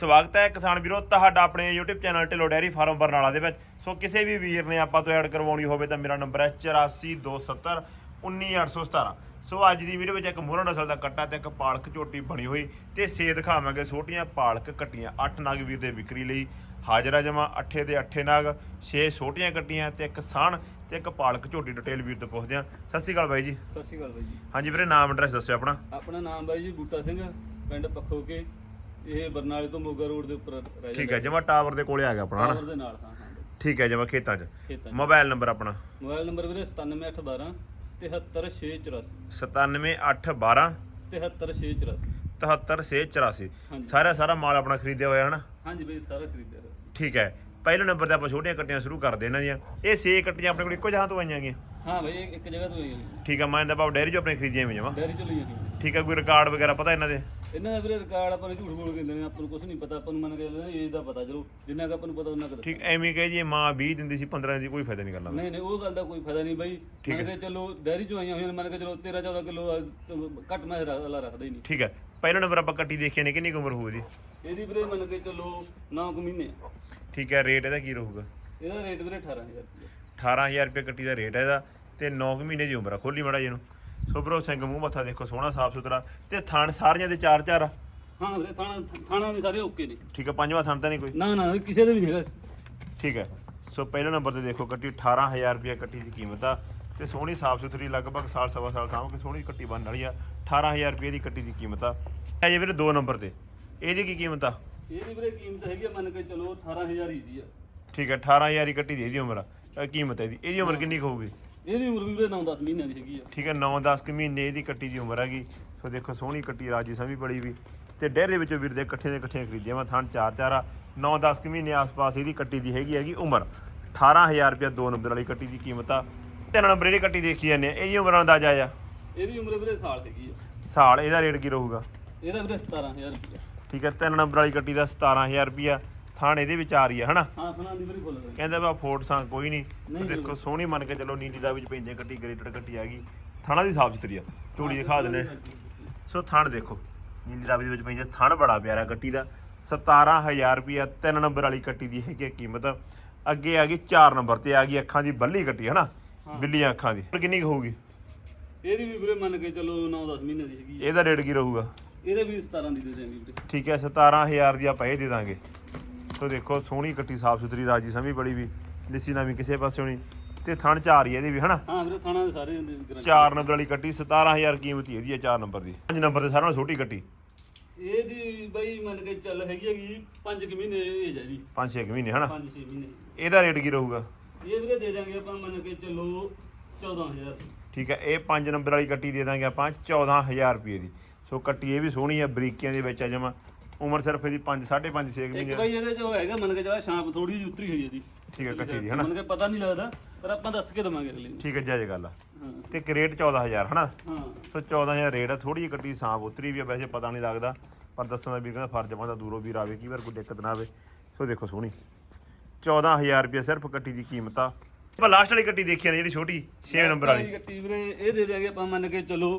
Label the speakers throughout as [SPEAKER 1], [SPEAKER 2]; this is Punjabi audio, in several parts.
[SPEAKER 1] ਸਵਾਗਤ ਹੈ ਕਿਸਾਨ ਵੀਰੋ ਤੁਹਾਡਾ ਆਪਣੇ YouTube channel Dhillon dairy farm Barnala ਦੇ ਵਿੱਚ। ਸੋ ਕਿਸੇ ਵੀ ਵੀਰ ਨੇ ਆਪਾਂ ਤੋਂ ਐਡ ਕਰਵਾਉਣੀ ਹੋਵੇ ਤਾਂ ਮੇਰਾ ਨੰਬਰ ਹੈ 8427 19817 ਸੋ ਅੱਜ ਦੀ ਵੀਡੀਓ ਵਿੱਚ ਇੱਕ ਮੂਰਾ ਨਸਲ ਦਾ ਕੱਟਾ ਤੇ ਇੱਕ ਪਾਲਕ ਝੋਟੀ ਬਣੀ ਹੋਈ ਤੇ ਸੇ ਦਿਖਾਵਾਂਗੇ ਛੋਟੀਆਂ ਪਾਲਕ ਕੱਟੀਆਂ 8 ਨਗ ਵੀਰ ਦੇ ਵਿਕਰੀ ਲਈ। ਹਾਜ਼ਰਾ ਜਮਾ ਅੱਠੇ ਦੇ ਅੱਠੇ ਨਗ 6 ਛੋਟੀਆਂ ਕੱਟੀਆਂ ਤੇ ਇੱਕ ਸਾਣ ਤੇ ਇੱਕ ਪਾਲਕ ਝੋਟੀ ਡਿਟੇਲ ਵੀਰ ਤੋਂ ਪੁੱਛਦੇ ਆ ਸਤਿ ਸ਼੍ਰੀ ਅਕਾਲ ਬਾਈ ਜੀ।
[SPEAKER 2] ਸਤਿ ਸ਼੍ਰੀ ਅਕਾਲ ਬਾਈ ਜੀ।
[SPEAKER 1] ਹਾਂਜੀ ਵੀਰੇ ਨਾਮ ਐਡਰੈਸ ਦੱਸਿਓ ਆਪਣਾ।
[SPEAKER 2] ਆਪਣਾ ਨਾਮ ਬਾਈ ਜੀ ਬੂਟਾ ਸਿੰਘ ਪਿੰਡ ਪੱਖੋਕੇ। ਇਹ ਬਰਨਾਲੇ ਤੋਂ ਮੋਗਾ ਰੋਡ ਦੇ ਉੱਪਰ ਰਹਿ
[SPEAKER 1] ਠੀਕ ਹੈ ਜਮਾ ਟਾਵਰ ਦੇ ਕੋਲੇ ਆ ਗਿਆ ਆਪਣਾ ਹਨਾ?
[SPEAKER 2] ਟਾਵਰ ਦੇ ਨਾਲ ਹਾਂ ਹਾਂ।
[SPEAKER 1] ਠੀਕ ਹੈ ਜਮਾ ਖੇਤਾਂ 'ਚ।
[SPEAKER 2] ਖੇਤਾਂ 'ਚ।
[SPEAKER 1] ਮੋਬਾਈਲ ਨੰਬਰ ਆਪਣਾ?
[SPEAKER 2] ਮੋਬਾਈਲ ਨੰਬਰ ਵੀਰੇ 97812 73684
[SPEAKER 1] 97812
[SPEAKER 2] 73684
[SPEAKER 1] 77684
[SPEAKER 2] ਹਾਂਜੀ।
[SPEAKER 1] ਸਾਰਾ ਸਾਰਾ ਮਾਲ ਆਪਣਾ ਖਰੀਦਿਆ ਹੋਇਆ ਹਨਾ?
[SPEAKER 2] ਹਾਂਜੀ ਬਾਈ ਸਾਰਾ ਖਰੀਦਿਆ ਹੋਇਆ।
[SPEAKER 1] ਠੀਕ ਹੈ। ਪਹਿਲੇ ਨੰਬਰ ਤੇ ਆਪਾਂ ਛੋਟੀਆਂ ਕੱਟੀਆਂ ਸ਼ੁਰੂ ਕਰਦੇ ਇਹਨਾਂ ਦੀਆਂ। ਇਹ ਛੇ ਕੱਟੀਆਂ ਆਪਣੇ ਕੋਲ ਇੱਕੋ ਜਗ੍ਹਾ ਤੋਂ ਆਈਆਂ ਗਈਆਂ।
[SPEAKER 2] ਹਾਂ ਬਾਈ ਇੱਕ ਇੱਕ ਜਗ੍ਹਾ ਤੋਂ ਹੈ
[SPEAKER 1] ਠੀਕ ਹੈ ਮੈਂ ਇਹਦਾ ਭਾਵ ਡੈਰੀ 'ਚੋਂ ਆਪਣੇ ਖਰੀਦੀਆਂ ਵੀ ਜਮਾ।
[SPEAKER 2] ਡੈਰੀ ਤੋਂ ਲਈ
[SPEAKER 1] ਠੀਕ ਹੈ ਕੋਈ ਰਿਕਾਰਡ ਵਗੈਰਾ ਪਤਾ ਇਹਨਾਂ ਦੇ?
[SPEAKER 2] ਇਹਨਾਂ ਦਾ ਵੀਰੇ ਰਿਕਾਰਡ ਆਪਾਂ ਨੂੰ ਝੂਠ ਬੋਲ ਕੇ ਦਿੰਦੇ ਨੇ ਆਪਾਂ ਨੂੰ ਕੁਝ ਨਹੀਂ ਪਤਾ ਆਪਾਂ ਨੂੰ ਮੰਨ ਕੇ ਚੱਲਦੇ ਏਜ ਦਾ ਪਤਾ ਚਲੋ ਜਿੰਨਾ ਕੁ ਆਪਾਂ ਨੂੰ ਪਤਾ ਉਹਨਾਂ ਕੁ ਦੱਸੋ।
[SPEAKER 1] ਠੀਕ ਐਵੇਂ ਕਹੇ ਜੀ ਮਾਂ 20 ਦਿੰਦੀ ਸੀ 15 ਦੀ ਕੋਈ ਫਾਇਦਾ ਨਹੀਂ ਗੱਲਾਂ ਦਾ
[SPEAKER 2] ਨਹੀਂ ਨਹੀਂ ਉਹ ਗੱਲ ਦਾ ਕੋਈ ਫਾਇਦਾ ਨਹੀਂ ਬਾਈ। ਮੰਨ ਕੇ ਚਲੋ ਡੈਰੀ ਚੋਂ ਆਈਆਂ ਹੋਈਆਂ ਨੇ, ਮੰਨ ਕੇ ਚਲੋ 13 14 ਕਿਲੋ ਘੱਟ ਮੈਂ ਅੱਲਾ ਰੱਖਦਾ ਹੀ ਨਹੀਂ।
[SPEAKER 1] ਠੀਕ ਹੈ ਪਹਿਲਾ ਨੰਬਰ ਆਪਾਂ ਕੱਟੀ ਦੇਖੀ ਨੇ ਕਿੰਨੀ ਕੁ ਉਮਰ ਹੋਊਗੀ
[SPEAKER 2] ਇਹਦੀ? ਵੀਰੇ ਮੰਨ ਕੇ ਚਲੋ 9 ਕੁ ਮਹੀਨੇ। ਆ।
[SPEAKER 1] ਠੀਕ ਹੈ ਰੇਟ ਇਹਦਾ ਕੀ ਰਹੂਗਾ?
[SPEAKER 2] ਇਹਦਾ ਰੇਟ ਵੀਰੇ 18000 ਰੁਪਏ
[SPEAKER 1] 18000 ਰੁਪਏ ਕੱਟੀ ਦਾ ਰੇਟ ਹੈ ਇਹਦਾ ਤੇ 9 ਮਹੀਨੇ ਦੀ ਉਮਰ ਆ ਖੋਲੀ ਮੜਾ ਜੀ ਇਹਨੂੰ। ਸੋਬਰੋ ਸਿੰਘ ਮੂੰਹ ਮੱਥਾ ਦੇਖੋ ਸੋਹਣਾ ਸਾਫ਼ ਸੁਥਰਾ। ਤੇ ਥਣ ਸਾਰੀਆਂ ਦੇ ਚਾਰ ਚਾਰ ਆ?
[SPEAKER 2] ਹਾਂ ਵੀਰੇ ਥਾਣਾ ਥਾਣਾ ਦੇ ਸਾਰੇ ਓਕੇ ਨੇ।
[SPEAKER 1] ਠੀਕ ਹੈ ਪੰਜਵਾਂ ਥਣ ਤਾਂ ਨਹੀਂ ਕੋਈ?
[SPEAKER 2] ਨਾ ਨਾ ਕਿਸੇ ਦੇ ਵੀ ਨਹੀਂ ਹੈਗਾ।
[SPEAKER 1] ਠੀਕ ਹੈ ਸੋ ਪਹਿਲੇ ਨੰਬਰ ਤੇ ਦੇਖੋ ਕੱਟੀ 18000 ਰੁਪਏ ਕੱਟੀ ਦੀ ਕੀਮਤ ਆ। ਤੇ ਸੋਹਣੀ ਸਾਫ਼ ਸੁਥਰੀ ਲਗਭਗ ਸਾਲ ਸਵਾ ਸਾਲ ਸਾਂਭ ਕੇ ਸੋਹਣੀ ਕੱਟੀ ਬਣਨ ਵਾਲੀ ਆ। 18000 ਰੁਪਏ ਦੀ ਕੱਟੀ ਦੀ ਕੀਮਤ ਆ। ਇਹ ਜੇ ਵੀਰੇ ਦੋ ਨੰਬਰ ਤੇ। ਇਹਦੀ ਕੀ ਕੀਮਤ ਆ?
[SPEAKER 2] ਇਹਦੀ ਵੀਰੇ ਕੀਮਤ ਹੈਗੀ ਆ ਮੰਨ ਕੇ ਚਲੋ 18000 ਹੀ ਦੀ ਆ।
[SPEAKER 1] ਠੀਕ ਹੈ 18000 ਦੀ ਕੱਟੀ ਦੀ ਇਹਦੀ ਉਮਰ ਆ। ਕੀਮਤ ਹੈ ਇਹਦੀ। ਇਹਦੀ ਉਮਰ ਕਿੰਨੀ ਕੁ ਹੋਊਗੀ?
[SPEAKER 2] ਇਹਦੀ ਉਮਰ ਵੀ ਵੀਰੇ 9-10 ਮਹੀਨਿਆਂ ਦੀ ਹੈਗੀ ਆ।
[SPEAKER 1] ਠੀਕ ਹੈ 9-10 ਕੁ ਮਹੀਨੇ ਇਹਦੀ ਕੱਟੀ ਦੀ ਉਮਰ ਹੈਗੀ। ਸੋ ਦੇਖੋ ਸੋਹਣੀ ਕੱਟੀ ਰਾਜੀ ਸਮੀ ਬੜੀ ਵੀ। ਤੇ ਡੇਰੇ ਵਿੱਚੋਂ ਵੀਰ ਦੇ ਇਕੱਠੇ ਦੇ ਇਕੱਠੀਆਂ ਖਰੀਦੀਆਂ ਵਾ ਥਣ ਚਾਰ ਚਾਰ ਆ। 9-10 ਕੁ ਮਹੀਨੇ ਆਸ-ਪਾਸ ਇਹਦੀ ਕੱਟੀ ਦੀ ਹੈਗੀ ਹੈਗੀ ਉਮਰ। 18000 ਰੁਪਏ ਦੋ ਨੰਬਰ ਵਾਲੀ ਕੱਟੀ ਦੀ ਕੀਮਤ ਆ। ਤਿੰਨ ਨੰਬਰ ਇਹਦੀ ਕੱਟੀ ਦੇਖੀ ਜਾਂਦੇ ਆ। ਇਹਦੀ ਉਮਰ ਦਾ ਅੰਦਾਜ਼ਾ ਆ।
[SPEAKER 2] ਇਹਦੀ ਉਮਰ ਵੀਰੇ ਸਾਲ ਹੈਗੀ ਆ।
[SPEAKER 1] ਸਾਲ ਇਹਦਾ ਰੇਟ ਕੀ ਰਹੂਗਾ?
[SPEAKER 2] ਇਹਦਾ ਵੀਰੇ 17000 ਰੁਪਏ
[SPEAKER 1] ਠੀਕ ਹੈ ਤਿੰਨ ਨੰਬਰ ਵਾਲੀ ਕੱਟੀ ਦਾ 17000 ਰੁਪਿਆ ਥਾਣ ਇਹਦੇ ਵਿੱਚ ਆ ਰਹੀ ਹੈ ਹਨਾ?
[SPEAKER 2] ਹਾਂ ਸੁਣਾ ਦੀ ਵੀਰੇ ਫੁੱਲ
[SPEAKER 1] ਕਹਿੰਦਾ ਵਾ ਫੋਰਟ ਸਾਂ ਕੋਈ ਨਹੀਂ। ਦੇਖੋ ਸੋਹਣੀ ਮੰਨ ਕੇ ਚੱਲੋ ਨੀਲੀ ਦਾ ਵਿੱਚ ਪੈਂਦੇ ਕੱਟੀ ਗ੍ਰੇਟਡ ਕੱਟੀ ਆ ਗਈ। ਥਾਣਾ ਦੀ ਸਾਫ਼ ਸੁਥਰੀ ਆ ਚੂੜੀ ਦਿਖਾ ਦਿੰਨੇ ਸੋ ਥਣ ਦੇਖੋ ਨੀਲੀ ਦੇ ਵਿੱਚ ਪੈਂਦੇ ਥਣ ਬੜਾ ਪਿਆਰਾ ਕੱਟੀ ਦਾ। 17000 ਰੁਪਿਆ ਤਿੰਨ ਨੰਬਰ ਵਾਲੀ ਕੱਟੀ ਦੀ ਹੈਗੀ ਕੀਮਤ। ਅੱਗੇ ਆ ਗਈ 4 ਨੰਬਰ ਤੇ ਆ ਗਈ ਅੱਖਾਂ ਦੀ ਬੱਲੀ ਕੱਟੀ ਹਨਾ? ਬਿੱਲੀਆਂ ਅੱਖਾਂ ਦੀ। ਪਰ ਕਿੰਨੀ ਹੋਊਗੀ?
[SPEAKER 2] ਇਹਦੀ ਵੀ ਵੀਰੇ ਮੰਨ ਕੇ ਚਲੋ 9-10 ਮਹੀਨੇ ਦੀ ਹੈਗੀ
[SPEAKER 1] ਇਹਦਾ ਰੇਟ ਕੀ ਰਹੂਗਾ?
[SPEAKER 2] ਇਹਦੇ ਵੀ 17 ਦੀ ਦੇ ਦੇਣੀ ਵੀਰੇ।
[SPEAKER 1] ਠੀਕ ਹੈ 17000 ਦੀ ਆਪਾਂ ਇਹ ਦੇ ਦਾਂਗੇ। ਸੋ ਦੇਖੋ ਸੋਹਣੀ ਕੱਟੀ ਸਾਫ਼ ਸੁਥਰੀ ਰਾਜੀ ਸਮੀ ਬੜੀ ਵੀ ਲਿੱਸੀ ਨਾ ਵੀ ਕਿਸੇ ਪਾਸੇ ਨਹੀਂ ਤੇ ਥਣ ਚਾਰ ਹੀ ਆ ਇਹਦੀ ਵੀ ਹਨਾ?
[SPEAKER 2] ਹਾਂ ਵੀਰੇ ਥਾਣਾ ਦੇ ਸਾਰੇ
[SPEAKER 1] ਚਾਰ ਨੰਬਰ ਵਾਲੀ ਕੱਟੀ 17000 ਕੀਮਤ ਹੀ ਇਹਦੀ ਹੈ ਚਾਰ ਨੰਬਰ ਦੀ। ਪੰਜ ਨੰਬਰ ਤੇ ਸਾਰਿਆਂ ਨਾਲੋਂ ਛੋਟੀ ਕੱਟੀ।
[SPEAKER 2] ਇਹਦੀ ਬਈ ਮੰਨ ਕੇ ਚੱਲ ਹੈਗੀ ਹੈਗੀ 5 ਕਿ ਮਹੀਨੇ ਏਜ ਹੈ ਜੀ
[SPEAKER 1] 5-6 ਮਹੀਨੇ ਹਨਾ?
[SPEAKER 2] 5-6 ਮਹੀਨੇ।
[SPEAKER 1] ਇਹਦਾ ਰੇਟ ਕੀ ਰਹੂਗਾ?
[SPEAKER 2] ਇਹ ਵੀਰੇ ਦੇ ਦਾਂਗੇ ਆਪਾਂ ਮੰਨ ਕੇ ਚੱਲੋ 14000
[SPEAKER 1] ਠੀਕ ਹੈ ਇਹ ਪੰਜ ਨੰਬਰ ਵਾਲੀ ਕੱਟੀ ਦੇ ਦਾਂਗੇ ਆਪਾਂ 14000 ਰੁਪਏ ਦੀ। ਸੋ ਕੱਟੀ ਇਹ ਵੀ ਸੋਹਣੀ ਹੈ ਬਰੀਕੀਆਂ ਦੇ ਵਿੱਚ ਆ ਜਮਾ। ਉਮਰ ਸਿਰਫ ਇਹਦੀ 5 5.5 6
[SPEAKER 2] ਇੱਕ
[SPEAKER 1] ਮਹੀਨੇ
[SPEAKER 2] ਬਈ ਇਹਦੇ ਜੋ ਹੈਗਾ ਮੰਨ ਕੇ ਚੱਲਾ ਸ਼ਾਂਪ ਥੋੜੀ ਜਿਹੀ ਉਤਰੀ ਹੋਈ ਇਹਦੀ।
[SPEAKER 1] ਠੀਕ ਹੈ ਕੱਟੀ ਦੀ ਹਨਾ?
[SPEAKER 2] ਮੰਨ ਕੇ ਪਤਾ ਨਹੀਂ ਲੱਗਦਾ ਪਰ ਆਪਾਂ ਦੱਸ ਕੇ ਦਵਾਂਗੇ ਅਗਲੇ ਨੂੰ।
[SPEAKER 1] ਠੀਕ ਹੈ ਜਾਇਜ਼ ਗੱਲ ਆ।
[SPEAKER 2] ਹਾਂ।
[SPEAKER 1] ਤੇ ਰੇਟ 14000 ਹਨਾ?
[SPEAKER 2] ਹਾਂ।
[SPEAKER 1] ਸੋ 14000 ਰੇਟ ਆ ਥੋੜੀ ਜਿਹੀ ਕੱਟੀ ਸਾਂਪ ਉਤਰੀ ਵੀ ਆ ਵੈਸੇ ਪਤਾ ਨਹੀਂ ਲੱਗਦਾ ਪਰ ਦੱਸਣ ਦਾ ਵੀ ਕਹਿੰਦਾ ਫਰਜ਼ ਬਣਦਾ ਦੂਰੋਂ ਵੀਰ ਆਵੇ ਕਈ ਵਾਰ ਕੋਈ ਦਿੱਕਤ ਨਾ ਆਵੇ। ਸੋ ਦੇਖੋ ਸੋਹਣੀ। 14000 ਰੁਪਏ ਸਿਰਫ ਕੱਟੀ ਦੀ ਕੀਮਤ ਆ। ਆਪਾਂ ਲਾਸਟ ਵਾਲੀ ਕੱਟੀ ਦੇਖੀ ਆ ਨਾ ਜਿਹੜੀ ਛੋਟੀ 6 ਨੰਬਰ ਵਾਲੀ।
[SPEAKER 2] ਕੱਟੀ ਵੀਰੇ ਇਹ ਦੇ ਦਿਆਂਗੇ ਆਪਾਂ ਮੰਨ ਕੇ ਚੱਲੋ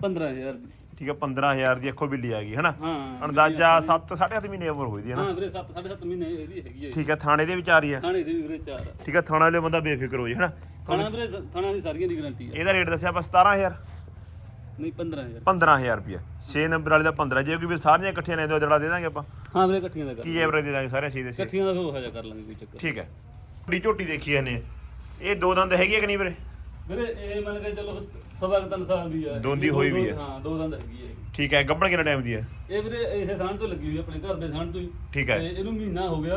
[SPEAKER 2] 15000 ਦੀ।
[SPEAKER 1] ਠੀਕ ਹੈ 15000 ਦੀ ਅੱਖੋਂ ਬਿੱਲੀ ਆ ਗਈ ਹਨਾ?
[SPEAKER 2] ਹਾਂ
[SPEAKER 1] ਅੰਦਾਜ਼ਾ 7 7.5 ਮਹੀਨੇ ਉਮਰ ਹੋਈ ਦੀ ਹੈ ਨਾ
[SPEAKER 2] ਹਾਂ ਵੀਰੇ 7 7.5 ਮਹੀਨੇ ਇਹਦੀ ਹੈਗੀ ਹੈ
[SPEAKER 1] ਠੀਕ ਹੈ ਥਾਣੇ ਦੇ ਵਿੱਚ ਆ ਰਹੀ ਹੈ
[SPEAKER 2] ਥਾਣੇ ਦੀ ਵੀ ਵੀਰੇ 4
[SPEAKER 1] ਠੀਕ ਹੈ ਥਾਣਾ ਵਾਲੇ ਬੰਦਾ ਬੇਫਿਕਰ ਹੋ ਜੇ ਹਨਾ?
[SPEAKER 2] ਥਾਣਾ ਵੀਰੇ ਥਾਣਾ ਦੀ ਸਾਰੀਆਂ ਦੀ ਗਾਰੰਟੀ ਹੈ
[SPEAKER 1] ਇਹਦਾ ਰੇਟ ਦੱਸਿਆ ਆਪਾਂ 17000
[SPEAKER 2] ਨਹੀਂ 15000
[SPEAKER 1] 15000 ਰੁਪਏ 6 ਨੰਬਰ ਵਾਲੇ ਦਾ 15 ਜੇ ਕੋਈ ਵੀ ਸਾਰੀਆਂ ਇਕੱਠੀਆਂ ਲੈਂਦੇ ਹੋ ਜਿਹੜਾ ਦੇ ਦਾਂਗੇ ਆਪਾਂ।
[SPEAKER 2] ਹਾਂ ਵੀਰੇ ਇਕੱਠੀਆਂ ਦਾ ਕਰ
[SPEAKER 1] ਕੀ ਐਵਰੇਜ ਦੇ ਦਾਂਗੇ ਸਾਰਿਆਂ ਛੇ ਦੇ ਛੇ।
[SPEAKER 2] ਇਕੱਠੀਆਂ ਦਾ ਹੋ ਜਾ ਕਰ ਲਾਂਗੇ ਕੋਈ ਚੱਕਰ
[SPEAKER 1] ਠੀਕ ਹੈ। ਬੜੀ ਝੋਟੀ ਦੇਖੀ ਜਾਂਦੇ ਆ। ਇਹ ਦੋ ਦੰਦ ਹੈਗੀ ਆ ਕਿ ਨਹੀਂ ਵੀਰੇ?
[SPEAKER 2] ਵੀਰੇ ਇਹ ਮੰਨ ਕੇ ਚੱਲੋ ਸਵਾ ਕੁ ਤਿੰਨ ਸਾਲ ਦੀ ਹੈ
[SPEAKER 1] ਦੋਂਦੀ ਹੋਈ ਵੀ ਹੈ।
[SPEAKER 2] ਹਾਂ ਦੋ ਦੰਦ ਹੈਗੀ ਹੈ
[SPEAKER 1] ਠੀਕ ਹੈ ਗੱਬਣ ਕਿੰਨਾ ਟਾਈਮ ਦੀ ਹੈ
[SPEAKER 2] ਇਹ ਵੀਰੇ ਇਸੇ ਸਾਂਢ ਤੋਂ ਲੱਗੀ ਹੋਈ ਆਪਣੇ ਘਰ ਦੇ ਸਾਂਢ ਤੋਂ ਹੀ।
[SPEAKER 1] ਠੀਕ ਹੈ।
[SPEAKER 2] ਤੇ ਇਹਨੂੰ ਮਹੀਨਾ ਹੋ ਗਿਆ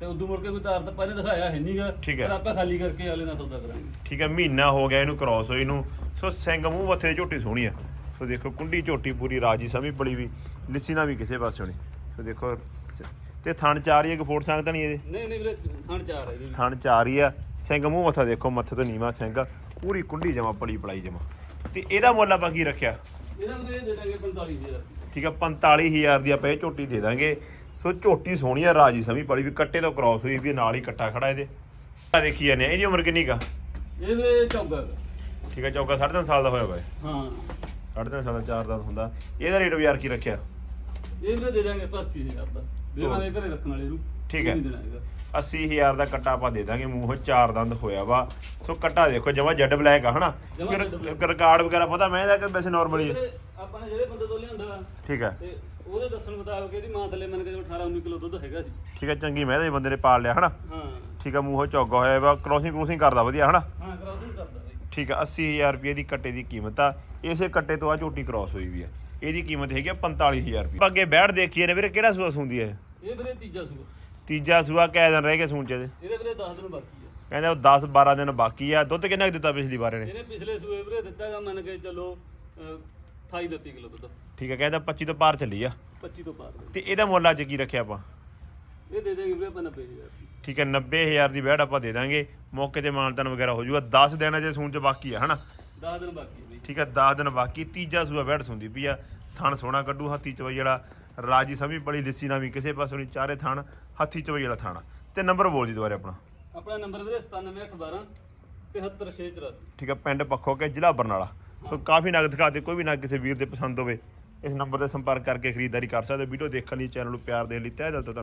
[SPEAKER 2] ਤੇ ਉਦੋਂ ਮੁੜ ਕੇ ਕੋਈ ਤਾਰ ਤਾਂ ਪਹਿਲੇ ਦਿਖਾਇਆ ਹੈ ਨਹੀਂਗਾ
[SPEAKER 1] ਠੀਕ ਹੈ।
[SPEAKER 2] ਪਰ ਆਪਾਂ ਖਾਲੀ ਕਰਕੇ ਹਾਲੇ ਨਾਲ ਸੌਦਾ ਕਰਾਂਗੇ।
[SPEAKER 1] ਠੀਕ ਹੈ ਮਹੀਨਾ ਹੋ ਗਿਆ ਇਹਨੂੰ ਕ੍ਰਾਸ ਹੋਈ ਨੂੰ। ਸੋ ਸਿੰਘ ਮੂੰਹ ਮੱਥੇ ਝੋਟੀ ਸੋਹਣੀ ਆ। ਸੋ ਦੇਖੋ ਕੁੰਡੀ ਝੋਟੀ ਪੂਰੀ ਰਾਜੀ ਸਮੀ ਬੜੀ ਵੀ ਲਿੱਸੀ ਨਾ ਵੀ ਕਿਸੇ ਪਾਸੇ ਨਹੀਂ ਸੋ ਦੇਖੋ ਤੇ ਥਣ ਚਾਰ ਹੀ ਇੱਕ ਫੋਟ ਸੰਗ ਤਾਂ ਨਹੀਂ ਇਹਦੇ?
[SPEAKER 2] ਨਹੀਂ ਨਹੀਂ ਵੀਰੇ ਥਣ ਚਾਰ ਹੈ ਇਹਦੇ ਵੀ।
[SPEAKER 1] ਥਣ ਚਾਰ ਹੀ ਆ। ਸਿੰਘ ਮੂੰਹ ਮੱਥਾ ਦੇਖੋ ਮੱਥੇ ਤੋਂ ਨੀਵਾ ਸਿੰਘ। ਪੂਰੀ ਕੁੰਡੀ ਜਮਾ ਪਲੀ ਪਲਾਈ ਜਮਾ। ਤੇ ਇਹਦਾ ਮੁੱਲ ਆਪਾਂ ਕੀ ਰੱਖਿਆ?
[SPEAKER 2] ਇਹਦਾ ਵੀਰੇ ਦੇ ਦਾਂਗੇ 45000
[SPEAKER 1] ਠੀਕ ਆ 45000 ਦੀ ਆਪਾਂ ਇਹ ਝੋਟੀ ਦੇ ਦਾਂਗੇ। ਸੋ ਝੋਟੀ ਸੋਹਣੀ ਆ ਰਾਜੀ ਸਮੀ ਪਲੀ ਵੀ ਕੱਟੇ ਤੋਂ ਕ੍ਰਾਸ ਹੋਈ ਵੀ ਨਾਲ ਹੀ ਕੱਟਾ ਖੜਾ ਇਹਦੇ। ਆ ਦੇਖੀ ਜਾਂਦੇ ਆ, ਇਹਦੀ ਉਮਰ ਕਿੰਨੀ ਕਾ
[SPEAKER 2] ਇਹ ਵੀਰੇ ਚੌਗਾ।
[SPEAKER 1] ਠੀਕ ਆ ਚੌਕਾ 3.5 ਸਾਲ ਦਾ ਹੋਇਆ ਇਹ।
[SPEAKER 2] ਹਾਂ।
[SPEAKER 1] ਸਾਢੇ ਤਿੰਨ ਸਾਲ ਦਾ ਚਾਰ ਦਾ ਹੁੰਦਾ। ਇਹਦਾ ਰੇਟ ਵੀ ਯਾਰ ਕੀ ਰੱਖਿਆ?
[SPEAKER 2] ਇਹ ਵੀਰੇ ਦੇ ਦਾਂਗੇ 85000 ਦਾ। ਦੇਵਾਂਗੇ ਘਰੇ ਰੱਖਣ ਵਾਲੇ ਨੂੰ।
[SPEAKER 1] ਠੀਕ ਹੈ।
[SPEAKER 2] ਉਹ ਨਹੀਂ ਦੇਣਾ ਹੈਗਾ।
[SPEAKER 1] 80000 ਦਾ ਕੱਟਾ ਆਪਾਂ ਦੇ ਦਾਂਗੇ ਮੂੰਹ ਚਾਰ ਦੰਦ ਹੋਇਆ ਵਾ। ਸੋ ਕੱਟਾ ਦੇਖੋ ਜਮਾ ਜੈਡ ਬਲੈਕ ਆ ਹਨਾ?
[SPEAKER 2] ਜਮਾਂ।
[SPEAKER 1] ਰਿਕਾਰਡ ਵਗੈਰਾ ਪਤਾ ਮੈਂ ਇਹਦਾ ਕਿ ਵੈਸੇ ਨਾਰਮਲ ਹੀ ਆ।
[SPEAKER 2] ਜਿਹੜੇ ਆਪਾਂ ਨੇ ਜਿਹੜੇ ਬੰਦੇ ਤੋਂ ਲਿਆਂਦਾ
[SPEAKER 1] ਠੀਕ ਹੈ।
[SPEAKER 2] ਤੇ ਉਹਦੇ ਦੱਸਣ ਮੁਤਾਬਕ ਇਹਦੀ ਮਾਂ ਥੱਲੇ ਮੰਨ ਕੇ ਚਲੋ 18 19 ਕਿਲੋ ਦੁੱਧ ਹੈਗਾ ਸੀ।
[SPEAKER 1] ਠੀਕ ਹੈ ਚੰਗੀ ਮੈਂ ਦੇ ਬੰਦੇ ਨੇ ਪਾਲ ਲਿਆ ਹਨਾ?
[SPEAKER 2] ਹਾਂ।
[SPEAKER 1] ਠੀਕ ਹੈ ਮੂੰਹੋਂ ਚੌਗਾ ਹੋਇਆ ਵਾ ਕ੍ਰੋਸਿੰਗ ਕ੍ਰੋਸਿੰਗ ਕਰਦਾ ਵਧੀਆ ਹਨਾ?
[SPEAKER 2] ਹਾਂ ਕਰਾਉਸਿੰਗ ਕਰਦਾ ਬਈ
[SPEAKER 1] ਠੀਕ ਹੈ 80000 ਰੁਪਏ ਦੀ ਕੱਟੇ ਦੀ ਕੀਮਤ ਆ। ਇਸੇ ਕੱਟੇ ਤੋਂ ਆ ਝੋਟੀ ਕ੍ਰਾਸ ਹੋਈ ਵੀ ਆ ਇਹਦੀ ਕੀਮਤ ਹੈਗੀ ਆ 45000 ਰੁਪਏ। ਅੱਗੇ ਬੈਠ ਦੇਖੀਏ ਨੇ ਵੀਰੇ ਕਿਹੜਾ ਸੂਆ ਸੁੰਦੀ ਹੈ
[SPEAKER 2] ਇਹ ਵੀਰੇ ਤੀਜਾ ਸੂਆ।
[SPEAKER 1] ਤੀਜਾ ਸੂਆ ਕੈ ਦਿਨ ਰਹਿ ਗਏ ਸੂਣ ਚ ਇਹਦੇ?
[SPEAKER 2] ਇਹਦੇ ਵੀਰੇ 10 ਦਿਨ ਬਾਕੀ ਆ।
[SPEAKER 1] ਕਹਿੰਦੇ ਉਹ 10 12 ਦਿਨ ਬਾਕੀ ਆ। ਦੁੱਧ ਕਿੰਨਾ ਕੁ ਦਿੱਤਾ ਪਿਛਲੀ ਵਾਰ
[SPEAKER 2] ਇਹਨੇ? ਪਿਛਲੇ ਸੂਏ ਵੀਰੇ ਦਿੱਤਾ ਗਾ ਮੰਨ ਕੇ ਚਲੋ ਅਹ, 28 29 ਕਿਲੋ ਦੁੱਧ।
[SPEAKER 1] ਠੀਕ ਹੈ ਕਹਿੰਦਾ 25 ਤੋਂ ਪਾਰ ਚੱਲੀ ਆ।
[SPEAKER 2] 25 ਤੋਂ ਪਾਰ।
[SPEAKER 1] ਤੇ ਇਹਦਾ ਮੁੱਲ ਅੱਜ ਕੀ ਰੱਖਿਆ ਆਪਾਂ?
[SPEAKER 2] ਇਹ ਦੇ ਦੇਗੇ ਵੀਰੇ ਆਪਾਂ 90000
[SPEAKER 1] ਠੀਕ ਹੈ 90000 ਦੀ ਬੈੜ ਆਪਾਂ ਦੇ ਦਾਂਗੇ। ਮੌਕੇ ਤੇ ਮਾਨਤਨ ਵਗੈਰਾ ਹੋ ਜਾਊਗਾ। 10 ਦਿਨ ਅਜੇ ਸੂਣ ਚ ਬਾਕੀ ਆ ਹਨਾ?
[SPEAKER 2] 10 ਦਿਨ ਬਾਕੀ ਆ ਬਈ।
[SPEAKER 1] ਠੀਕ ਹੈ 10 ਦਿਨ ਬਾਕੀ। ਤੀਜਾ ਸੂਆ ਬੈੜ ਸੁੰਦੀ ਪਈ ਆ। ਥਣ ਸੋਨਾ ਕੱਢੂ ਹੱਥੀ ਚਵਈ ਜਿਹੜਾ ਰਾਜੀ ਸਮੀ ਬੜੀ ਲਿੱਸੀ ਨਾ ਵੀ ਕਿਸੇ ਪਾਸੋਂ ਨਹੀਂ ਚਾਰੇ ਥਣ ਹੱਥੀ ਚਵਈ ਵਾਲਾ ਥਣ। ਤੇ ਨੰਬਰ ਬੋਲ ਜੀ ਦੁਬਾਰੇ ਆਪਣਾ।
[SPEAKER 2] ਆਪਣਾ ਨੰਬਰ ਵੀਰੇ 97812 73684
[SPEAKER 1] ਠੀਕ ਹੈ ਪਿੰਡ ਪੱਖੋ ਕੇ ਜ਼ਿਲ੍ਹਾ ਬਰਨਾਲਾ। ਸੋ ਕਾਫੀ ਨਗ ਦਿਖਾ ਦੇ ਕੋਈ ਵੀ ਨਗ ਕਿਸੇ ਵੀਰ ਦੇ ਪਸੰਦ ਹੋਵੇ ਇਸ ਨੰਬਰ ਤੇ ਸੰਪਰਕ ਕਰਕੇ ਖਰੀਦਦਾਰੀ ਕਰ ਸਕਦੇ ਵੀਡੀਓ ਦੇਖਣ ਲਈ ਚੈਨਲ ਨੂੰ ਪਿਆਰ ਦੇਣ ਲਈ ਤਹਿ ਦਿਲ ਤੋਂ।